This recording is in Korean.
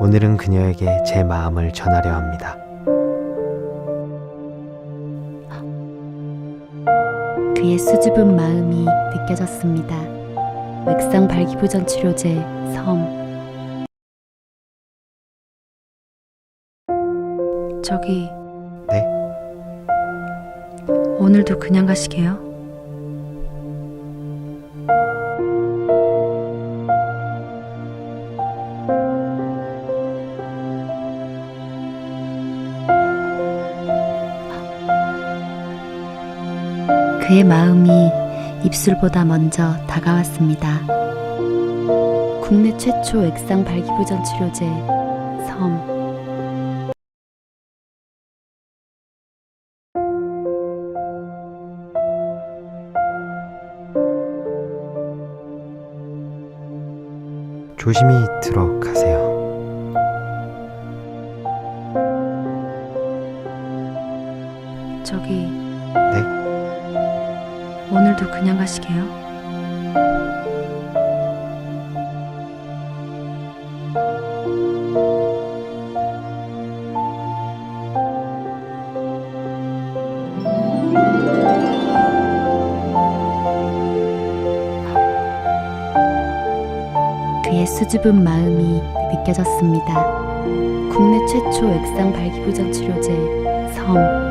오늘은 그녀에게 제 마음을 전하려 합니다. 그의 수줍은 마음이 느껴졌습니다. 맥상 발기부전 치료제 섬. 저기. 네? 오늘도 그냥 가시게요? 그의 마음이 입술보다 먼저 다가왔습니다. 국내 최초 액상 발기부전 치료제 섬. 조심히 들어가세요. 저기. 네? 오늘도 그냥 가시게요? 그의 수줍은 마음이 느껴졌습니다. 국내 최초 액상 발기부전 치료제 섬.